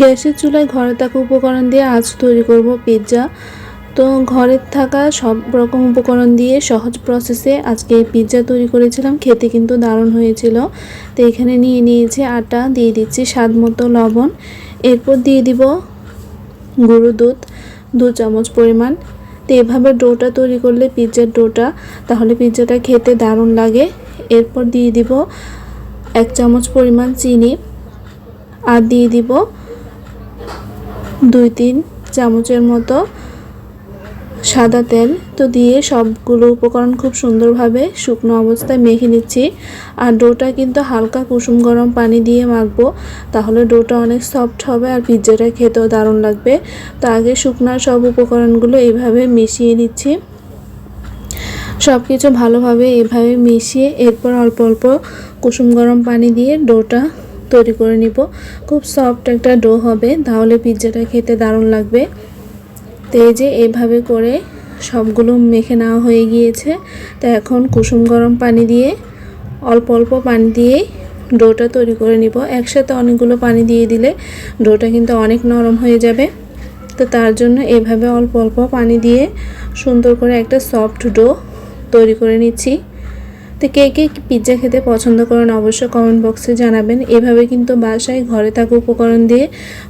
গ্যাসের চুলায় ঘরে থাকা উপকরণ দিয়ে আজ তৈরি করব পিৎজা। তো ঘরে থাকা সব রকম উপকরণ দিয়ে সহজ প্রসেসে আজকে পিৎজা তৈরি করেছিলাম। খেতে কিন্তু দারুণ হয়েছিল। তো এখানে নিয়ে নিয়েছি আটা, দিয়ে দিচ্ছি স্বাদ মতো লবণ। এরপর দিয়ে দিব গুঁড়ো দুধ, দু চামচ পরিমাণ। তো এভাবে ডোটা তৈরি করলে পিৎজার ডোটা, তাহলে পিৎজাটা খেতে দারুণ লাগে। এরপর দিয়ে দিব এক চামচ পরিমাণ চিনি। আর দিয়ে দিব দুই তিন চামচের মতো সাদা তেল। তো দিয়ে সবগুলো উপকরণ খুব সুন্দরভাবে শুকনো অবস্থায় মেখে নিচ্ছি। আর ডোটা কিন্তু হালকা কুসুম গরম পানি দিয়ে মাখবো। তাহলে ডোটা অনেক সফট হবে আর পিৎজাটা খেতেও দারুণ লাগবে। তো আগে শুকনো সব উপকরণগুলো এইভাবে মিশিয়ে নিচ্ছি। সব কিছু ভালোভাবে এভাবে মিশিয়ে এরপর অল্প অল্প কুসুম গরম পানি দিয়ে ডোটা তৈরি করে নিব। খুব সফট একটা ডো হবে, তাহলে পিৎজাটা খেতে দারুণ লাগবে। তো এই যে এইভাবে করে সবগুলো মেখে নেওয়া হয়ে গিয়েছে। তো এখন কুসুম গরম পানি দিয়ে অল্প অল্প পানি দিয়ে ডোটা তৈরি করে নিব। একসাথে অনেকগুলো পানি দিয়ে দিলে ডোটা কিন্তু অনেক নরম হয়ে যাবে। তো তার জন্য এভাবে অল্প অল্প পানি দিয়ে সুন্দর করে একটা সফট ডো তৈরি করে নিচ্ছি। তো কে কে পিৎজা খেতে পছন্দ করেন অবশ্যই কমেন্ট বক্সে জানাবেন। এভাবে কিন্তু বাসায় ঘরে থাকা উপকরণ দিয়ে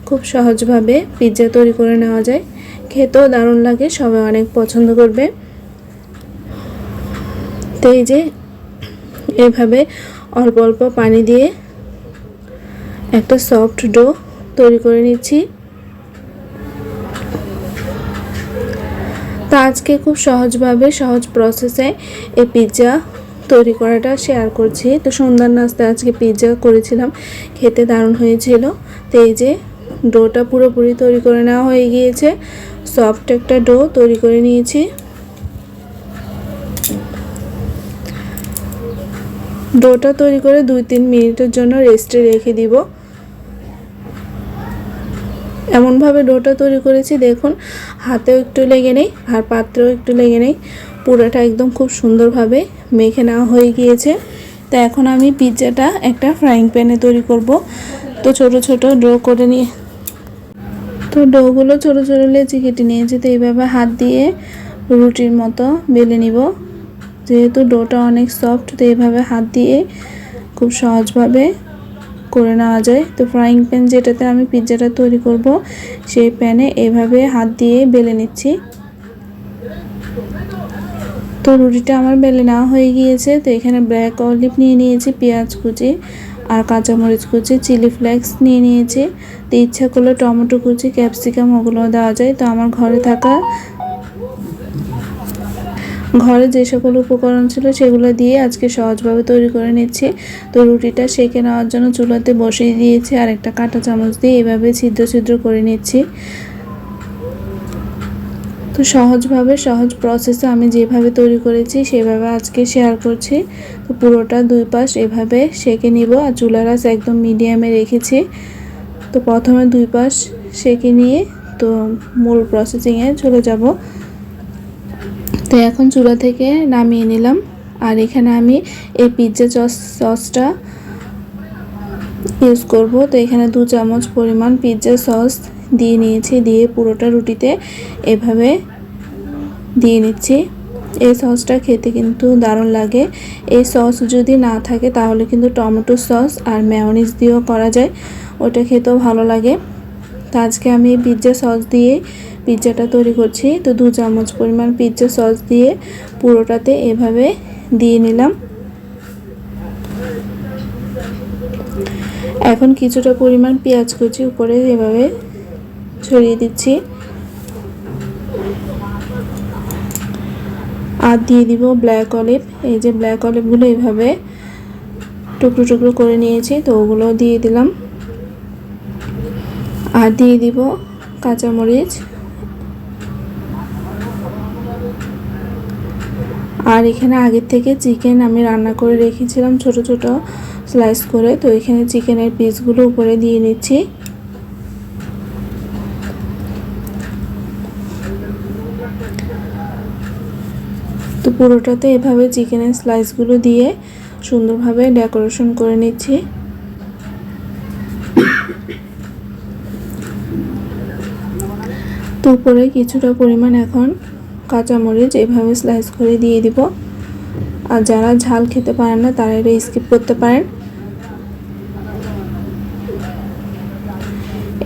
খুব সহজভাবে পিৎজা তৈরি করে নেওয়া যায়। খেতেও দারুণ লাগে, সবাই অনেক পছন্দ করবে। তো এই যে এভাবে অল্প অল্প পানি দিয়ে একটা সফট ডো তৈরি করে নিচ্ছি। তো আজকে খুব সহজভাবে, সহজ প্রসেসে এই পিৎজা তৈরি করাটা শেয়ার করছি। তো সন্ধ্যার নাস্তা আজকে পিৎজা করেছিলাম। খেতে দারুণ হয়েছিল। তো এই যে, ডোটা পুরোপুরি তৈরি করে নেওয়া হয়ে গিয়েছে। সফট একটা ডো তৈরি করে নিয়েছি। ডোটা তৈরি করে দুই তিন মিনিটের জন্য রেস্টে রেখে দিব। এমনভাবে ডোটা তৈরি করেছি, দেখুন, হাতেও একটু লেগে নেই আর পাত্রেও একটু লেগে নেই। পুরোটা একদম খুব সুন্দরভাবে মেখে নেওয়া হয়ে গিয়েছে। তো এখন আমি পিৎজাটা একটা ফ্রাইং প্যানে তৈরি করব। তো ছোট ছোট ডো করে নিয়ে, তো ডোগুলো ছোটো ছোটো লেচি কেটে নিয়েছি, তো এইভাবে হাত দিয়ে রুটির মতো বেলে নিব। যেহেতু ডোটা অনেক সফট তো এইভাবে হাত দিয়ে খুব সহজভাবে করে নেওয়া যায়। তো ফ্রাইং প্যান যেটাতে আমি পিৎজাটা তৈরি করব, সেই প্যানে এভাবে হাত দিয়ে বেলে নিচ্ছি। তো রুটিটা আমার বেলে নেওয়া হয়ে গিয়েছে। তো এখানে ব্ল্যাক অলিভ নিয়ে নিয়েছি, পেঁয়াজ কুচি আর কাঁচামরিচ কুচি চিলি ফ্লেক্স নিয়ে নিয়েছি। তো ইচ্ছা করলে টমেটো কুচি ক্যাপসিকাম ওগুলো দেওয়া যায়। তো আমার ঘরে থাকা ঘরে যে সকল উপকরণ ছিল সেগুলো দিয়ে আজকে সহজভাবে তৈরি করে নিচ্ছি। তো রুটিটা সেঁকে নেওয়ার জন্য চুলাতে বসিয়ে দিয়েছি। আর একটা কাঁটা চামচ দিয়ে এভাবে ছিদ্র ছিদ্র করে নিচ্ছি। তো সহজভাবে, সহজ প্রসেসে আমি যেভাবে তৈরি করেছি সেভাবে আজকে শেয়ার করছি। তো পুরোটা দুই পাশ এভাবে সেঁকে নিব আর চুলার আঁচ একদম মিডিয়ামে রেখেছি। তো প্রথমে দুই পাশ সেঁকে নিয়ে তো মূল প্রসেসিংয়ে চলে যাব। তো এখন চুলা থেকে নামিয়ে নিলাম। আর এখানে আমি এই পিৎজা সস সসটা ইউজ করব। তো এখানে দু চামচ পরিমাণ পিৎজা সস দিয়ে নিয়েছি, দিয়ে পুরোটা রুটিতে এভাবে দিয়ে নিচ্ছি। এই সসটা খেতে কিন্তু দারুণ লাগে। এই সস যদি না থাকে তাহলে কিন্তু টমেটো সস আর ম্যাওনিজ দিয়েও করা যায়। ওটা খেতেও ভালো লাগে। তো আজকে আমি পিৎজা সস দিয়ে পিৎজাটা তৈরি করছি। তো দু চামচ পরিমাণ পিৎজা সস দিয়ে পুরোটাতে এভাবে দিয়ে নিলাম। এখন কিছুটা পরিমাণ পেঁয়াজ কুচি উপরে এভাবে ছড়িয়ে দিচ্ছি। আর দিয়ে দিব ব্ল্যাক অলিভ এই যে ব্ল্যাক অলিভগুলো এইভাবে টুকরো টুকরো করে নিয়েছি, তো ওগুলো দিয়ে দিলাম। আর দিয়ে দিব কাঁচামরিচ। আর এখানে আগের থেকে চিকেন আমি রান্না করে রেখেছিলাম ছোট ছোট স্লাইস করে। তো এখানে চিকেনের পিসগুলো উপরে দিয়ে নিচ্ছি। তো পুরোটাতে এভাবে চিকেনের স্লাইসগুলো দিয়ে সুন্দরভাবে ডেকোরেশন করে নিচ্ছি। তো উপরে কিছুটা পরিমাণ এখন কাঁচামরিচ এভাবে স্লাইস করে দিয়ে দিব। আর যারা ঝাল খেতে পারেন না, তারা এটা স্কিপ করতে পারেন।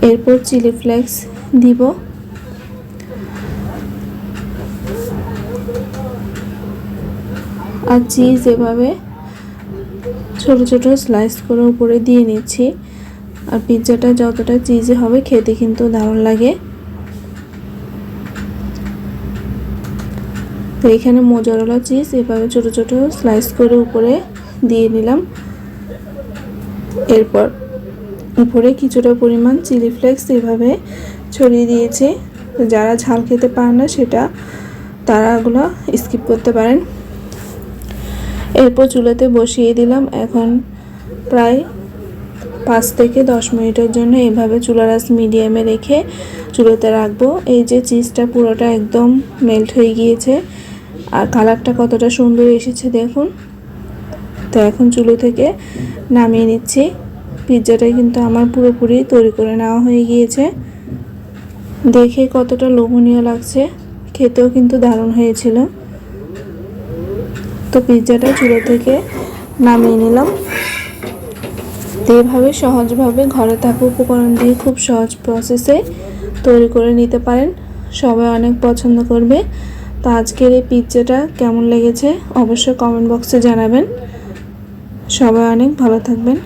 এরপর চিলি ফ্লেক্স দিব। আর চিজ এভাবে ছোট ছোট স্লাইস করে উপরে দিয়ে নিচ্ছি। আর পিৎজাটা যতটা চিজি হবে, খেতে কিন্তু দারুণ লাগে। তো এখানে মোজারেলা চিজ এভাবে ছোট ছোট স্লাইস করে উপরে দিয়ে নিলাম। এরপর উপরে কিছুটা পরিমাণ চিলি ফ্লেক্স এভাবে ছড়িয়ে দিয়েছি। যারা ঝাল খেতে পারে না, সেটা তারা এগুলো স্কিপ করতে পারেন। এরপর চুলাতে বসিয়ে দিলাম এখন প্রায় পাঁচ থেকে দশ মিনিটের জন্য এভাবে চুলার আঁচ মিডিয়ামে রেখে চুলোতে রাখব। এই যে চিজটা পুরোটা একদম মেল্ট হয়ে গিয়েছে। আর কালারটা কতটা সুন্দর এসেছে দেখুন। তো এখন চুলো থেকে নামিয়ে নিচ্ছি। পিৎজাটা কিন্তু আমার পুরোপুরি তৈরি করে নেওয়া হয়ে গিয়েছে। দেখে কতটা লোভনীয় লাগছে। খেতেও কিন্তু দারুণ হয়েছিল। তো পিৎজাটা চুলো থেকে নামিয়ে নিলাম। তো এভাবে সহজভাবে ঘরে থাকা উপকরণ দিয়ে খুব সহজ প্রসেসে তৈরি করে নিতে পারেন। সবাই অনেক পছন্দ করবে। তো আজকের এই পিৎজাটা কেমন লেগেছে অবশ্যই কমেন্ট বক্সে জানাবেন। সবাই অনেক ভালো থাকবেন।